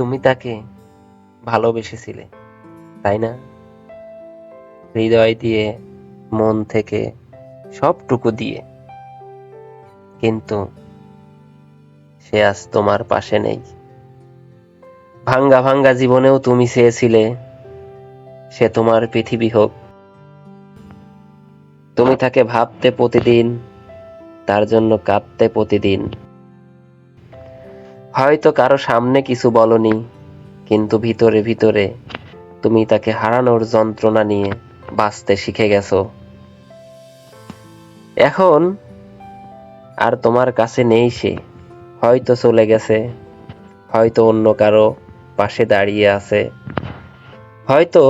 তুমি তাকে ভালোবেসেছিলে, তাই না? হৃদয় দিয়ে, মন থেকে সবটুকু দিয়ে। কিন্তু সে আজ তোমার পাশে নেই। ভাঙ্গা ভাঙ্গা জীবনেও তুমি চেয়েছিলে, সে তোমার পৃথিবী হোক। তুমি তাকে ভাবতে প্রতিদিন, তার জন্য কাঁদতে প্রতিদিন। হয়তো কারও সামনে কিছু বলনি, কিন্তু ভিতরে ভিতরে তুমি তাকে হারানোর যন্ত্রণা নিয়ে বাঁচতে শিখে গেছো। এখন আর তোমার কাছে নেই সে, হয়তো চলে গেছে, হয়তো অন্য কারও পাশে দাঁড়িয়ে আছে। হয়তো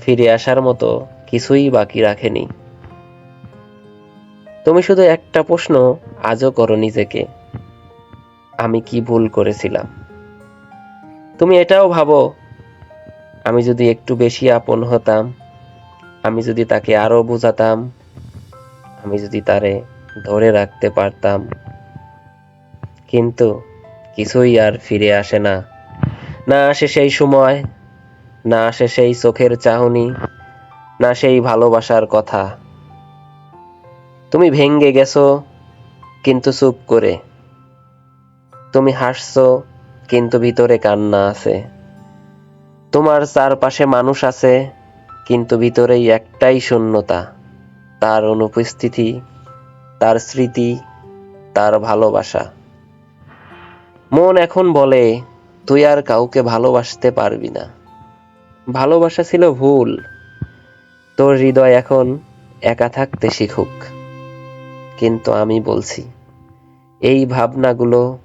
ফিরে আসার মতো কিছুই বাকি রাখেনি। তুমি শুধু একটা প্রশ্ন আজও করো নিজেকে। আমি কি ভুল করেছিলাম? তুমি এটাও ভাবো, আমি যদি একটু বেশি আপন হতাম, আমি যদি তাকে আরও বোঝাতাম, আমি যদি তারে ধরে রাখতে পারতাম। কিন্তু কিছুই আর ফিরে আসে না। না আসে সেই সময়, না আসে সেই চোখের চাহনি, না সেই ভালোবাসার কথা। তুমি ভেঙ্গে গেছো, কিন্তু চুপ করে। তুমি হাসছো, কিন্তু ভিতরে কান্না আছে। তোমার চারপাশে মানুষ আছে, কিন্তু ভিতরেই একটাই শূন্যতা, তার অনুপস্থিতি, তার স্মৃতি, তার ভালোবাসা। মন এখন বলে, তুই আর কাউকে ভালোবাসতে পারবি না। ভালোবাসা ছিল ভুল। তোর হৃদয় এখন একা থাকতে শিখুক। কিন্তু আমি বলছি, এই ভাবনাগুলো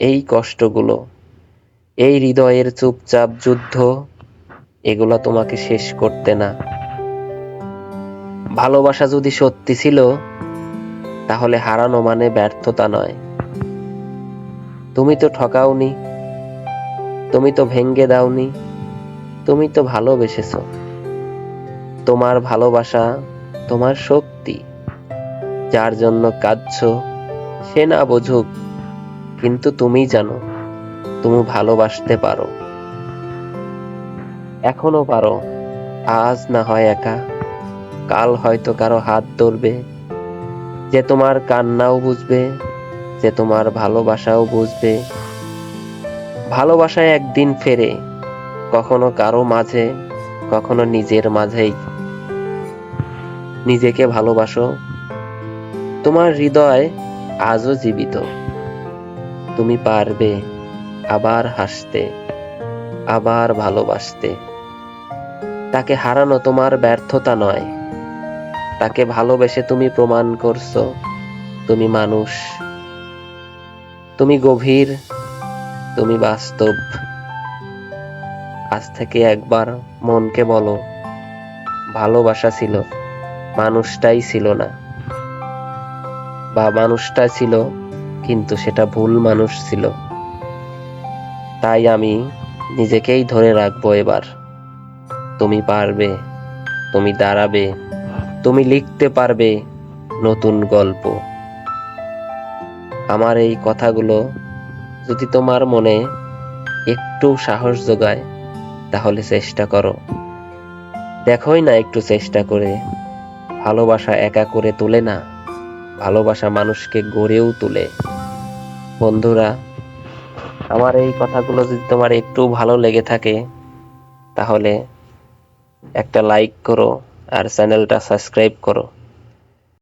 এই কষ্টগুলো, এই হৃদয়ের চুপচাপ যুদ্ধ, এগুলো তোমাকে শেষ করতে না। ভালোবাসা যদি সত্যি ছিল, তাহলে হারানো মানে ব্যর্থতা নয়। তুমি তো ঠকাওনি, তুমি তো ভেঙ্গে দাওনি, তুমি তো ভালোবেসেছ। তোমার ভালোবাসা, তোমার শক্তি, যার জন্য কাঁদছ, সে না বুঝুক কিন্তু তুমি জানো, তুমি ভালোবাসতে পারো। এখনও পারো, আজ না হয় একা। কাল হয়তো কারও হাত ধরবে, যে তোমার কান্নাও বুঝবে, যে তোমার ভালোবাসাও বুঝবে। ভালোবাসায় একদিন ফেরে, কখনো কারও মাঝে, কখনো নিজের মাঝেই। নিজেকে ভালোবাসো, তোমার হৃদয় আজও জীবিত। তুমি পারবে আবার হাসতে, আবার ভালোবাসতে। তাকে হারানো তোমার ব্যর্থতা নয়। তাকে ভালোবেসে তুমি প্রমাণ করছ, তুমি মানুষ। তুমি গভীর, তুমি বাস্তব। আজ থেকে একবার মনকে বলো, ভালোবাসা ছিল, মানুষটাই ছিল না। বা মানুষটা ছিল কিন্তু সেটা ভুল মানুষ ছিল। তাই আমি নিজেকেই ধরে রাখব এবার। তুমি পারবে, তুমি দাঁড়াবে, তুমি লিখতে পারবে নতুন গল্প। আমার এই কথাগুলো যদি তোমার মনে একটু সাহস যোগায় তাহলে চেষ্টা করো। দেখোই না একটু চেষ্টা করে। ভালোবাসা একা করে তোলে না। ভালোবাসা মানুষকে গড়েও তোলে। বন্ধুরা, আমার এই কথাগুলো যদি তোমার একটু ভালো লেগে থাকে, তাহলে একটা লাইক করো আর চ্যানেলটা সাবস্ক্রাইব করো।